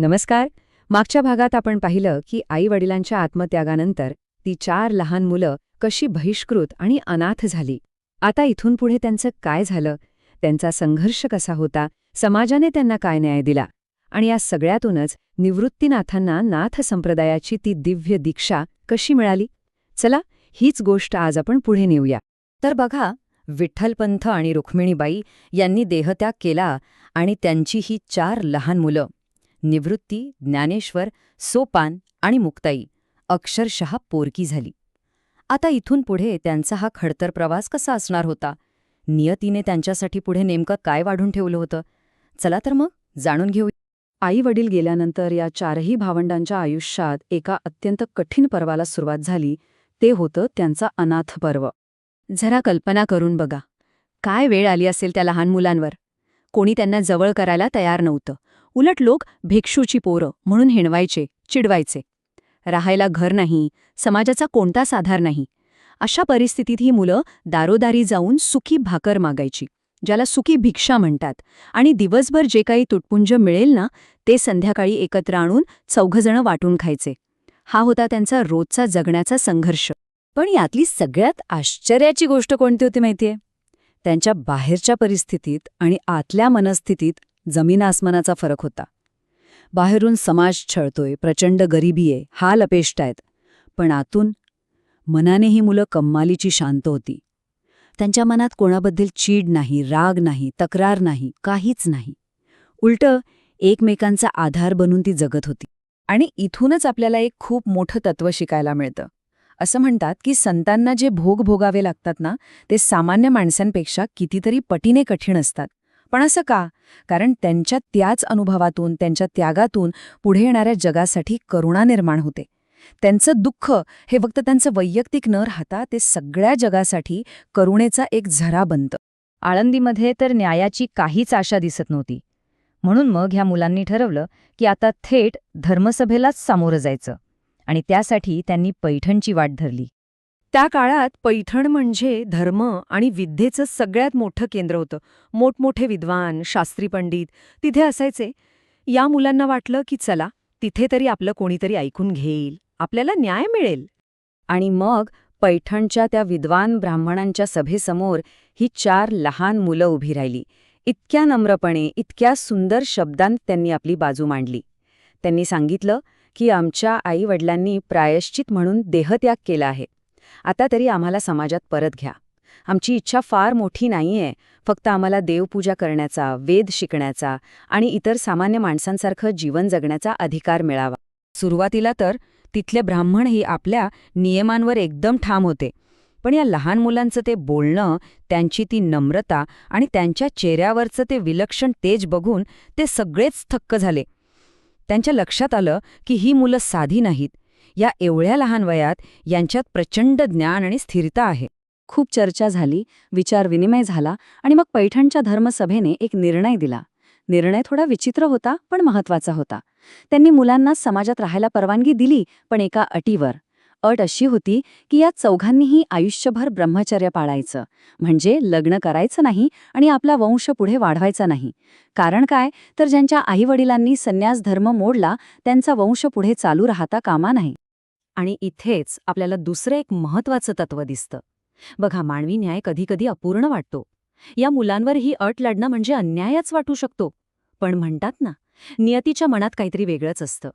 नमस्कार. मागच्या भागात आपण पाहिलं की आई वडिलांच्या आत्मत्यागानंतर ती चार लहान मुलं कशी बहिष्कृत आणि अनाथ झाली. आता इथून पुढे त्यांचं काय झालं? त्यांचा संघर्ष कसा होता? समाजाने त्यांना काय न्याय दिला? आणि या सगळ्यातूनच निवृत्तीनाथांना नाथ संप्रदायाची ती दिव्य दीक्षा कशी मिळाली? चला हीच गोष्ट आज आपण पुढे नेऊया. तर बघा विठ्ठलपंथ आणि रुक्मिणीबाई यांनी देहत्याग केला आणि त्यांची ही चार लहान मुलं. निवृत्ती ज्ञानेश्वर सोपान आणि मुक्ताई अक्षरशः पोरकी झाली. आता इथून पुढे त्यांचा हा खडतर प्रवास कसा असणार होता? नियतीने त्यांच्यासाठी पुढे नेमकं काय वाढून ठेवलं होतं? चला तर मग जाणून घेऊ. आई वडील गेल्यानंतर या चारही भावंडांच्या आयुष्यात एका अत्यंत कठीण पर्वाला सुरुवात झाली. ते होतं त्यांचा अनाथ पर्व. जरा कल्पना करून बघा. काय वेळ आली असेल त्या लहान मुलांवर? कोणी त्यांना जवळ करायला तयार नव्हतं. उलट लोक भिक्षूची पोरं म्हणून हिणवायचे चिडवायचे. राहायला घर नाही समाजाचा कोणताच आधार नाही. अशा परिस्थितीत ही मुलं दारोदारी जाऊन सुखी भाकर मागायची ज्याला सुखी भिक्षा म्हणतात. आणि दिवसभर जे काही तुटपुंज मिळेल ना ते संध्याकाळी एकत्र आणून चौघजणं वाटून खायचे. हा होता त्यांचा रोजचा जगण्याचा संघर्ष. पण यातली सगळ्यात आश्चर्याची गोष्ट कोणती होती माहितीये? त्यांच्या बाहेरच्या परिस्थितीत आणि आतल्या मनस्थितीत जमीन आसमानाचा फरक होता. बाहेरून समाज छळतोय प्रचंड गरिबी आहे हाल अपेष्ट पण आतून मनाने ही मुलं कम्मालीची शांत होती. त्यांच्या मनात कोणाबद्दल चीड नाही राग नाही तक्रार नाही काहीच नाही. उलटं एकमेकांचा आधार बनून ती जगत होती. आणि इथूनच आपल्याला एक खूप मोठं तत्व शिकायला मिळतं. असं म्हणतात की संतांना जे भोग भोगावे लागतात ना ते सामान्य माणसांपेक्षा कितीतरी पटीने कठीण असतात. पण असं का? कारण त्यांच्या त्याच अनुभवातून त्यांच्या त्यागातून पुढे येणाऱ्या जगासाठी करुणा निर्माण होते. त्यांचं दुःख हे फक्त त्यांचं वैयक्तिक न राहता ते सगळ्या जगासाठी करुणेचा एक झरा बनतं. आळंदीमध्ये तर न्यायाची काहीच आशा दिसत नव्हती. म्हणून मग ह्या मुलांनी ठरवलं की आता थेट धर्मसभेलाच सामोरं जायचं आणि त्यासाठी त्यांनी पैठणची वाट धरली. त्या काळात पैठण म्हणजे धर्म आणि विद्येचं सगळ्यात मोठं केंद्र होतं. मोठमोठे विद्वान शास्त्री पंडित तिथे असायचे. या मुलांना वाटलं की चला तिथे तरी आपलं कोणीतरी ऐकून घेईल. आपल्याला न्याय मिळेल. आणि मग पैठणच्या त्या विद्वान ब्राह्मणांच्या सभेसमोर ही चार लहान मुलं उभी राहिली. इतक्या नम्रपणे इतक्या सुंदर शब्दांत त्यांनी आपली बाजू मांडली. त्यांनी सांगितलं की आमच्या आईवडिलांनी प्रायश्चित म्हणून देहत्याग केला आहे. आता तरी आम्हाला समाजात परत घ्या. आमची इच्छा फार मोठी नाहीये. फक्त आम्हाला देवपूजा करण्याचा वेद शिकण्याचा आणि इतर सामान्य माणसांसारखं जीवन जगण्याचा अधिकार मिळावा. सुरुवातीला तर तिथले ब्राह्मणही आपल्या नियमांवर एकदम ठाम होते. पण या लहान मुलांचं ते बोलणं त्यांची ती नम्रता आणि त्यांच्या चेहऱ्यावरचं ते विलक्षण तेज बघून ते सगळेच थक्क झाले. त्यांच्या लक्षात आलं की ही मुलं साधी नाहीत. या एवढ्या लहान वयात यांच्यात प्रचंड ज्ञान आणि स्थिरता आहे. खूप चर्चा झाली विचारविनिमय झाला आणि मग पैठणच्या धर्मसभेने एक निर्णय दिला. निर्णय थोडा विचित्र होता पण महत्त्वाचा होता. त्यांनी मुलांना समाजात राहायला परवानगी दिली पण एका अटीवर. अट अशी होती की या चौघांनीही आयुष्यभर ब्रह्मचर्य पाळायचं. म्हणजे लग्न करायचं नाही आणि आपला वंश पुढे वाढवायचा नाही. कारण काय? तर ज्यांच्या आईवडिलांनी संन्यास धर्म मोडला त्यांचा वंश पुढे चालू राहता कामा नाही. आणि इथेच आपल्याला दुसरं एक महत्वाचं तत्व दिसतं. बघा मानवी न्याय कधीकधी अपूर्ण वाटतो. या मुलांवर ही अट लढणं म्हणजे अन्यायच वाटू शकतो. पण म्हणतात ना नियतीच्या मनात काहीतरी वेगळंच असतं.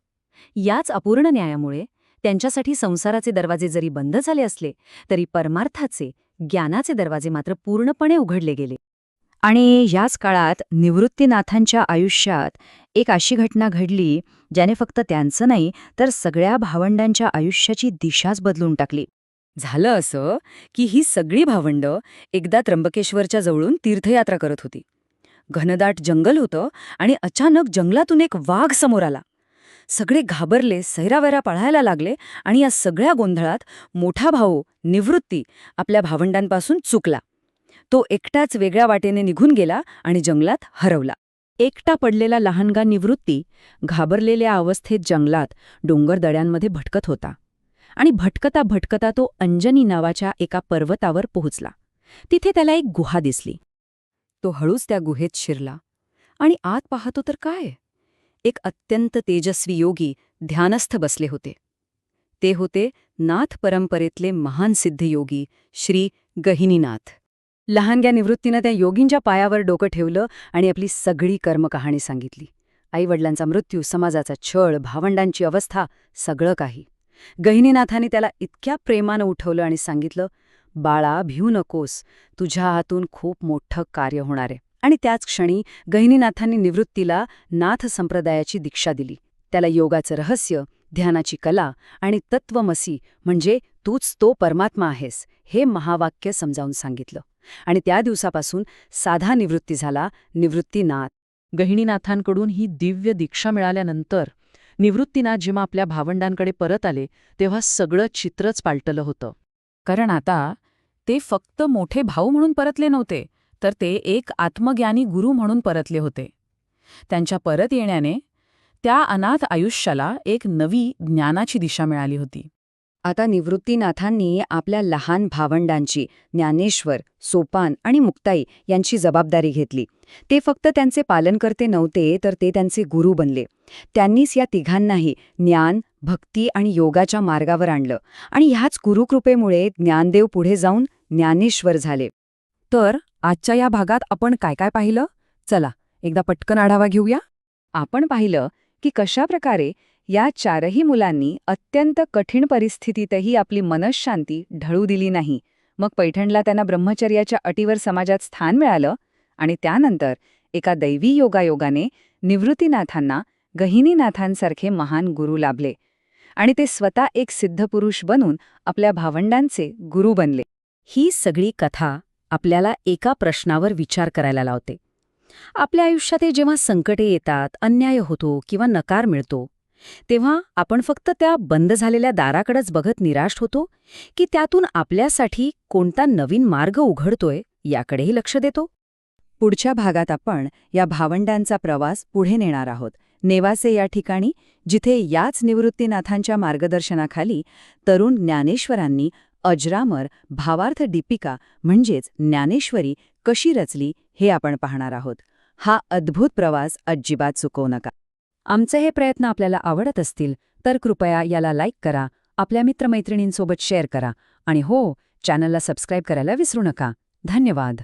याच अपूर्ण न्यायामुळे त्यांच्यासाठी संसाराचे दरवाजे जरी बंद झाले असले तरी परमार्थाचे ज्ञानाचे दरवाजे मात्र पूर्णपणे उघडले गेले. आणि याच काळात निवृत्तीनाथांच्या आयुष्यात एक अशी घटना घडली ज्याने फक्त त्यांचं नाही तर सगळ्या भावंडांच्या आयुष्याची दिशाच बदलून टाकली. झालं असं की ही सगळी भावंडं एकदा त्र्यंबकेश्वरच्या जवळून तीर्थयात्रा करत होती. घनदाट जंगल होतं आणि अचानक जंगलातून एक वाघ समोर आला. सगळे घाबरले सैरावैरा पळायला लागले आणि या सगळ्या गोंधळात मोठा भाऊ निवृत्ती आपल्या भावंडांपासून चुकला. तो एकटाच वेगळ्या वाटेने निघून गेला आणि जंगलात हरवला. एकटा पडलेला लहानगा निवृत्ती घाबरलेल्या अवस्थेत जंगलात डोंगरदड्यांमध्ये भटकत होता आणि भटकता भटकता तो अंजनी नावाच्या एका पर्वतावर पोहोचला. तिथे त्याला एक गुहा दिसली. तो हळूच त्या गुहेत शिरला आणि आत पाहतो तर काय? एक अत्यंत तेजस्वी योगी ध्यानस्थ बसले होते. ते होते नाथ परंपरेतले महान सिद्ध योगी श्री गहिनीनाथ. लहानग्या निवृत्तीनं त्या योगींच्या पायावर डोकं ठेवलं आणि आपली सगळी कर्मकहाणी सांगितली. आईवडिलांचा मृत्यू समाजाचा छळ भावंडांची अवस्था सगळं काही. गहिनीनाथांनी त्याला इतक्या प्रेमानं उठवलं आणि सांगितलं बाळा भिऊ नकोस. तुझ्या हातून खूप मोठं कार्य होणार आहे. आणि त्याच क्षणी गहिनीनाथांनी निवृत्तीला नाथ संप्रदायाची दीक्षा दिली. त्याला योगाचं रहस्य ध्यानाची कला आणि तत्वमसी म्हणजे तूच तो परमात्मा आहेस हे महावाक्य समजावून सांगितलं. आणि त्या दिवसापासून साधा निवृत्ती झाला निवृत्तीनाथ गहिनीनाथांकडून ही दिव्य दीक्षा मिळाल्यानंतर निवृत्तीनाथ जेव्हा आपल्या भावंडांकडे परत आले तेव्हा सगळं चित्रच पालटलं होतं. कारण आता ते फक्त मोठे भाऊ म्हणून परतले नव्हते तर ते एक आत्मज्ञानी गुरु म्हणून परतले होते. त्यांच्या परत येण्याने त्या अनाथ आयुष्याला एक नवी ज्ञानाची दिशा मिळाली होती. आता निवृत्तीनाथांनी आपल्या लहान भावंडांची ज्ञानेश्वर सोपान आणि मुक्ताई यांची जबाबदारी घेतली. ते फक्त त्यांचे पालनकर्ते नव्हते तर ते त्यांचे गुरु बनले. त्यांनीच या तिघांनाही ज्ञान भक्ती आणि योगाच्या मार्गावर आणलं आणि ह्याच गुरुकृपेमुळे ज्ञानदेव पुढे जाऊन ज्ञानेश्वर झाले. तर आजच्या या भागात आपण काय काय पाहिलं? चला एकदा पटकन आढावा घेऊया. आपण पाहिलं की कशाप्रकारे या चारही मुलांनी अत्यंत कठीण परिस्थितीतही आपली मनशांती ढळू दिली नाही. मग पैठणला त्यांना ब्रह्मचर्याच्या अटीवर समाजात स्थान मिळालं आणि त्यानंतर एका दैवी योगायोगाने निवृत्तीनाथांना गहिनीनाथांसारखे महान गुरु लाभले आणि ते स्वतः एक सिद्धपुरुष बनून आपल्या भावंडांचे गुरु बनले. ही सगळी कथा आपल्याला एका प्रश्नावर विचार करायला लावते. आपल्या आयुष्यात जेव्हा संकटे येतात अन्याय होतो किंवा नकार मिळतो तेव्हा आपण फक्त त्या बंद झालेल्या दाराकडेच बघत निराश होतो की त्यातून आपल्यासाठी कोणता नवीन मार्ग उघडतोय याकडेही लक्ष देतो. पुढच्या भागात आपण या भावंडांचा प्रवास पुढे नेणार आहोत. नेवासे या ठिकाणी जिथे याच निवृत्तीनाथांच्या मार्गदर्शनाखाली तरुण ज्ञानेश्वरांनी अजरामर भावार्थ दीपिका म्हणजेच ज्ञानेश्वरी कशी रचली हे आपण पाहणार आहोत. हा अद्भुत प्रवास अजिबात चुकवू नका. आमचे हे प्रयत्न आपल्याला आवडत असतील तर कृपया याला लाईक करा आपल्या मित्रमैत्रिणींसोबत शेअर करा आणि हो चॅनलला सबस्क्राईब करायला विसरू नका. धन्यवाद.